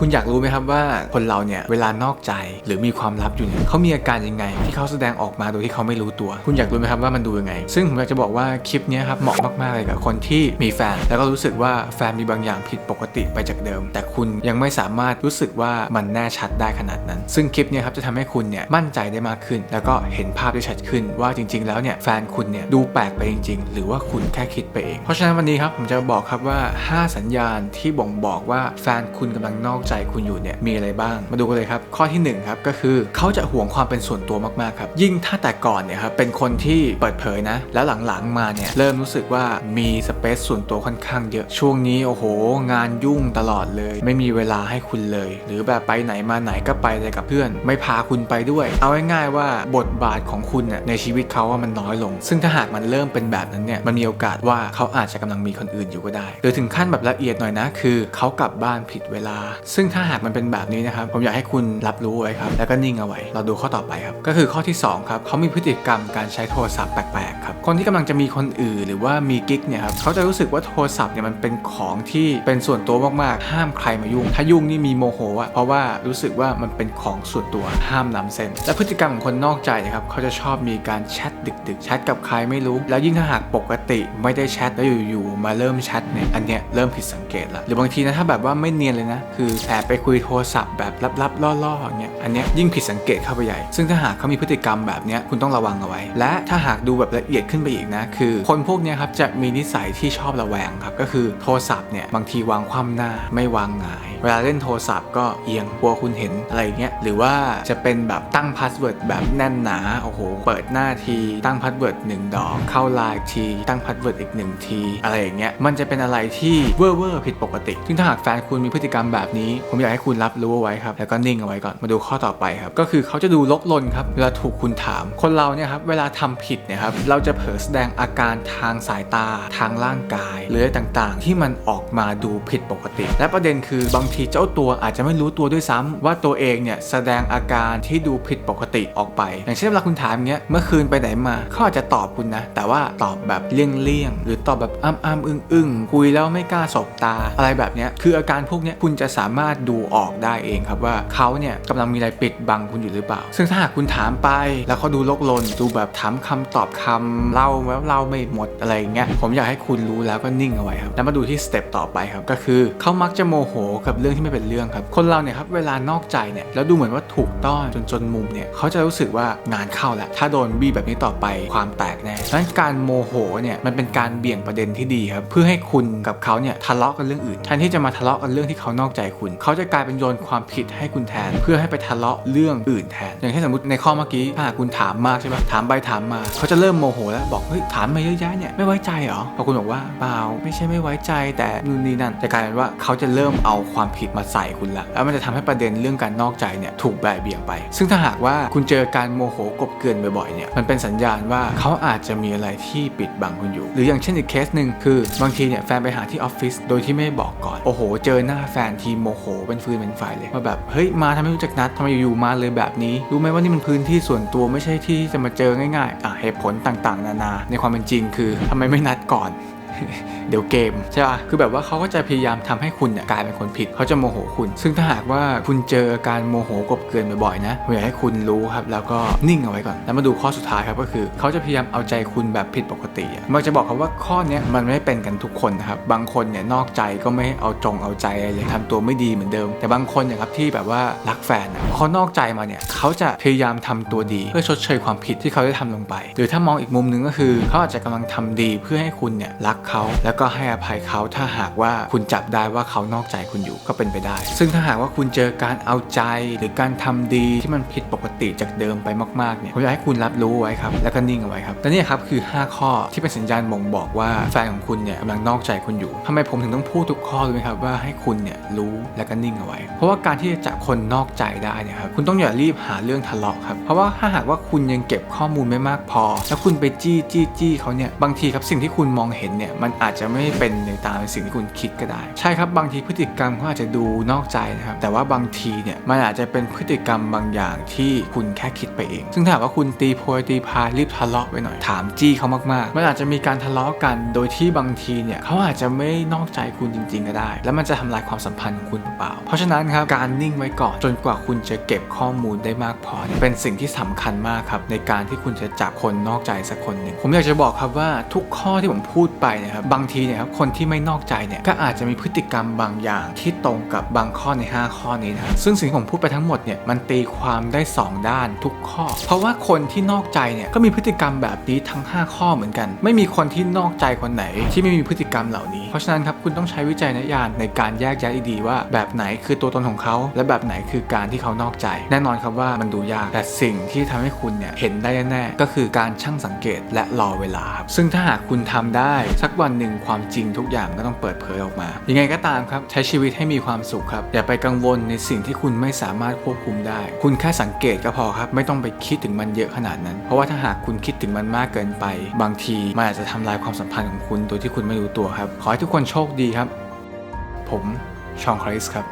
คุณอยากรู้ไหมครับว่าคนเราเนี่ยเวลานอกใจหรือมีความลับอยู่เนี่ยเขามีอาการยังไง ที่เขาแสดงออกมาโดยที่เขาไม่รู้ตัว คุณอยากรู้ไหมครับว่ามันดูยังไง ซึ่งผมอยากจะบอกว่าคลิปนี้ครับเหมาะมากๆเลยกับคนที่มีแฟน แล้วก็รู้สึกว่าแฟนมีบางอย่างผิดปกติไปจากเดิม แต่คุณยังไม่สามารถรู้สึกว่ามันแน่ชัดได้ขนาดนั้น ซึ่งคลิปนี้ครับจะทำให้คุณเนี่ยมั่นใจได้มากขึ้น แล้วก็เห็นภาพได้ชัดขึ้น ว่าจริง ๆ แล้วเนี่ยแฟนคุณเนี่ยดูแปลกไปจริง ๆ หรือว่าคุณแค่คิดไปเอง เพราะฉะนั้นวันนี้ครับผมจะบอกครับว่า 5 สัญญาณที่บ่งบอกว่าแฟนคุณกำลังนอกใจคุณอยู่เนี่ยมีอะไรบ้าง มาดูกันเลยครับ ข้อที่1ครับก็คือเขาจะห่วงความเป็นส่วนตัวมากๆครับ ยิ่งถ้าแต่ก่อนเนี่ยครับเป็นคนที่เปิดเผยนะ แล้วหลังๆมาเนี่ยเริ่มรู้สึกว่ามีสเปซส่วนตัวค่อนข้างเยอะ ช่วงนี้โอ้โห งานยุ่งตลอดเลย ไม่มีเวลาให้คุณเลย หรือแบบไปไหนมาไหนก็ไปแต่กับเพื่อน ไม่พาคุณไปด้วย เอาง่ายๆว่าบทบาทของคุณเนี่ยในชีวิตเขาว่ามันน้อยลง ซึ่งถ้าหากมันเริ่มเป็นแบบนั้นเนี่ยมันมีโอกาสว่าเขาอาจจะกำลังมีคนอื่นอยู่ก็ได้ หรือถึงขั้นแบบละเอียดหน่อยนะ คือเขากลับบ้านผิดเวลาซึ่งถ้าหากมันเป็นแบบนี้นะครับ ผมอยากให้คุณรับรู้ไว้ครับ แล้วก็นิ่งเอาไว้ เราดูข้อต่อไปครับ ก็คือข้อที่สองครับเขามีพฤติกรรมการใช้โทรศัพท์แปลกๆครับ คนที่กำลังจะมีคนอื่นหรือว่ามีกิ๊กเนี่ยครับเขาจะรู้สึกว่าโทรศัพท์เนี่ยมันเป็นของที่เป็นส่วนตัวมากๆ ห้ามใครมายุ่ง ถ้ายุ่งนี่มีโมโหอะเพราะว่ารู้สึกว่ามันเป็นของส่วนตัวห้ามล้ำเส้น และพฤติกรรมของคนนอกใจนะครับเขาจะชอบมีการแชทดึกๆแชทกับใครไม่รู้ แล้วยิ่งถ้าหากปกติไม่ได้แชทแล้วอยู่ๆมาเริ่มแชทเนี่ยอันเนี้ยเริ่มผิดสังเกตละหรือบางทีนะถ้าแบบว่าไม่เนียนเลยนะ คือแอบไปคุยโทรศัพท์แบบลับๆล่อๆอย่างเงี้ยอันเนี้ยยิ่งผิดสังเกตเข้าไปใหญ่ ซึ่งถ้าหากเขามีพฤติกรรมแบบเนี้ยคุณต้องระวังเอาไว้ และถ้าหากดูแบบละเอียดขึ้นไปอีกนะ คือ คนพวกเนี้ยครับจะมีนิสัยที่ชอบระแวงครับ ก็คือโทรศัพท์เนี่ยบางทีวางคว่ำหน้าไม่วางหงาย เวลาเล่นโทรศัพท์ก็เอียงกลัวคุณเห็นอะไรเงี้ยหรือว่าจะเป็นแบบตั้งพาสเวิร์ดแบบแน่นหนาโอ้โหเปิดหน้าทีตั้งพาสเวิร์ดหนึ่งดอกเข้าไลน์ที ตั้งพาสเวิร์ดอีกหนึ่งที อะไรอย่างเงี้ยมันจะเป็นอะไรที่เวอร์เวอร์ผิดปกติซึ่งถ้าหากแฟนคุณมีพฤติกรรมแบบนี้ผมอยากให้คุณรับรู้เอาไว้ครับแล้วก็นิ่งเอาไว้ก่อนมาดูข้อต่อไปครับก็คือเขาจะดูลกลนครับเวลาถูกคุณถาม คนเราเนี่ยครับเวลาทำผิดเนี่ยครับเราจะเผลอแสดงอาการทางสายตา ทางร่างกายหรืออะไรต่างๆ ที่มันออกมาดูผิดปกติ และประเด็นคือบางทีเจ้าตัวอาจจะไม่รู้ตัวด้วยซ้ำว่าตัวเองเนี่ยแสดงอาการที่ดูผิดปกติออกไป อย่างเช่นเวลาคุณถามเงี้ยเมื่อคืนไปไหนมาเขาอาจจะตอบคุณนะ แต่ว่าตอบแบบเลี่ยงๆหรือตอบแบบอ้ำๆอึ้งๆคุยแล้วไม่กล้าสบตาอะไรแบบเนี้ยคืออาการพวกเนี้ยคุณจะสามารถดูออกได้เองครับว่าเขาเนี่ยกำลังมีอะไรปิดบังคุณอยู่หรือเปล่า ซึ่งถ้าหากคุณถามไป แล้วเขาดูลกลนดูแบบถามคำตอบคำเล่าแล้วเล่าไม่หมดอะไรอย่างเงี้ยผมอยากให้คุณรู้แล้วก็นิ่งเอาไว้ครับแล้วมาดูที่สเต็ปต่อไปครับก็คือเขามักจะโมโหกับเรื่องที่ไม่เป็นเรื่องครับ คนเราเนี่ยครับเวลานอกใจเนี่ยแล้วดูเหมือนว่าถูกต้อนจนจนมุมเนี่ยเขาจะรู้สึกว่างานเข้าแล้วถ้าโดนบี้แบบนี้ต่อไปความแตกแน่ดังนั้นการโมโหเนี่ยมันเป็นการเบี่ยงประเด็นที่ดีครับเพื่อให้คุณกับเขาเนี่ยทะเลาะกันเรื่องอื่นแทนที่จะมาทะเลาะกันเรื่องที่เขานอกใจคุณเขาจะกลายเป็นโยนความผิดให้คุณแทน เพื่อให้ไปทะเลาะเรื่องอื่นแทน อย่างเช่นสมมติในข้อเมื่อกี้ถ้าคุณถามมากใช่ปะถามไปถามมา เขาจะเริ่มโมโหแล้วบอกเฮ้ยถามมาเยอะแยะเนี่ยไม่ไว้ใจเหรอพอคุณบอกว่าเปล่าไม่ใช่ไม่ไว้ใจแต่นู่นนี่นั่นจะกลายเป็นว่าเขาจะเริ่มเอาความผิดมาใส่คุณละแล้วมันจะทำให้ประเด็นเรื่องการนอกใจเนี่ยถูกแบะเบี่ยงไป ซึ่งถ้าหากว่าคุณเจอการโมโหกบเกลื่อนบ่อยๆเนี่ยมันเป็นสัญญาณว่าเขาอาจจะมีอะไรที่ปิดบังคุณอยู่ หรืออย่างเช่นอีกเคสหนึ่งคือบางทีเนี่ยแฟนไปหาที่ออฟฟิศโดยที่ไม่บอกก่อนโอ้โห เจอหน้าแฟนทีโมโหโหเป็นฟืนเป็นไฟเลยว่าแบบเฮ้ยมาทำไมไม่รู้จักนัดทำไมอยู่ๆมาเลยแบบนี้ รู้ไหมว่านี่มันพื้นที่ส่วนตัวไม่ใช่ที่ที่จะมาเจอง่ายๆอะเหตุผลต่างๆ นานา ในความเป็นจริงคือทำไมไม่นัดก่อน เดี๋ยวเกมใช่ป่ะคือแบบว่าเขาก็จะพยายามทำให้คุณเนี่ยกลายเป็นคนผิดเขาจะโมโหคุณ ซึ่งถ้าหากว่าคุณเจอการโมโหกบเกินบ่อยๆนะผมอยากให้คุณรู้ครับแล้วก็นิ่งเอาไว้ก่อน แล้วมาดูข้อสุดท้ายครับก็คือเขาจะพยายามเอาใจคุณแบบผิดปกติอะมันจะบอกครับว่าข้อนี้มันไม่เป็นกันทุกคนนะครับบางคนเนี่ยนอกใจก็ไม่เอาจงเอาใจอะไรทำตัวไม่ดีเหมือนเดิม แต่บางคนเนี่ยครับที่แบบว่ารักแฟนอะเขานอกใจมาเนี่ยเขาจะพยายามทำตัวดี เพื่อชดเชยความผิดที่เขาได้ทำลงไป หรือถ้ามองอีกมุมหนึงก็คือเขาอาจจะกำลังทำดีเพื่อให้คุณเนี่ยรักเขา แล้วก็ให้อภัยเขาถ้าหากว่าคุณจับได้ว่าเขานอกใจคุณอยู่ก็เป็นไปได้ ซึ่งถ้าหากว่าคุณเจอการเอาใจหรือการทำดีที่มันผิดปกติจากเดิมไปมากๆเนี่ยผมอยากให้คุณรับรู้ไว้ครับแล้วก็นิ่งเอาไว้ครับและนี่ครับคือ 5 ข้อที่เป็นสัญญาณบ่งบอกว่าแฟนของคุณเนี่ยกำลังนอกใจคุณอยู่ทำไมผมถึงต้องพูดทุกข้อเลยครับว่าให้คุณเนี่ยรู้และก็นิ่งเอาไว้ เพราะว่าการที่จะจับคนนอกใจได้เนี่ยครับคุณต้องอย่ารีบหาเรื่องทะเลาะครับเพราะว่าถ้าหากว่าคุณยังเก็บข้อมูลไม่มากพอ แล้วคุณไปจี้จี้จี้เขาเนี่ยบางทีครับสิ่งที่คุณมองเห็นเนี่ยมันอาจจะไม่เป็นในตามสิ่งที่คุณคิดก็ได้ ใช่ครับบางทีพฤติกรรมเขาอาจจะดูนอกใจนะครับแต่ว่าบางทีเนี่ยมันอาจจะเป็นพฤติกรรมบางอย่างที่คุณแค่คิดไปเอง ซึ่งถ้าหากว่าคุณตีโพยตีพายรีบทะเลาะไปหน่อยถามจี้เขามากๆ มันอาจจะมีการทะเลาะกัน โดยที่บางทีเนี่ยเขาอาจจะไม่นอกใจคุณจริง ๆ ก็ได้ แล้วมันจะทำลายความสัมพันธ์ของคุณเปล่าเพราะฉะนั้นครับการนิ่งไว้ก่อนจนกว่าคุณจะเก็บข้อมูลได้มากพอเนี่ยเป็นสิ่งที่สำคัญมากครับในการที่คุณจะจับคนนอกใจสักคนหนึ่งผมอยากจะบอกครับว่าทุกข้อที่ผมพูดไปเนะครับบางทีเนี่ยครับคนที่ไม่นอกใจเนี่ยก็อาจจะมีพฤติกรรมบางอย่างที่ตรงกับบางข้อใน 5 ข้อนี้นะครับซึ่งสิ่งที่ผมพูดไปทั้งหมดเนี่ยมันตีความได้ 2 ด้านทุกข้อ เพราะว่าคนที่นอกใจเนี่ยก็มีพฤติกรรมแบบนี้ทั้ง 5 ข้อเหมือนกัน ไม่มีคนที่นอกใจคนไหน ที่ไม่มีพฤติกรรมเหล่านี้ เพราะฉะนั้นครับคุณต้องใช้วิจัยญาณในการแยกแยะดีๆว่า แบบไหนคือตัวตนของเขา และแบบไหนคือการที่เขานอกใจ แน่นอนครับว่ามันดูยากแต่สิ่งที่ทำให้คุณเนี่ยเห็นได้แน่ๆก็คือการชั่งสังเกตและรอเวลาครับซึ่งถ้าหากคุณทำได้สักวันหนึ่งความจริงทุกอย่างก็ต้องเปิดเผยออกมา ยังไงก็ตามครับ ใช้ชีวิตให้มีความสุขครับ อย่าไปกังวลในสิ่งที่คุณไม่สามารถควบคุมได้ คุณแค่สังเกตก็พอครับ ไม่ต้องไปคิดถึงมันเยอะขนาดนั้น เพราะว่าถ้าหากคุณคิดถึงมันมากเกินไป บางทีมันอาจจะทำลายความสัมพันธ์ของคุณโดยที่คุณไม่รู้ตัวครับ ขอให้ทุกคนโชคดีครับ ผมชองคริสครับ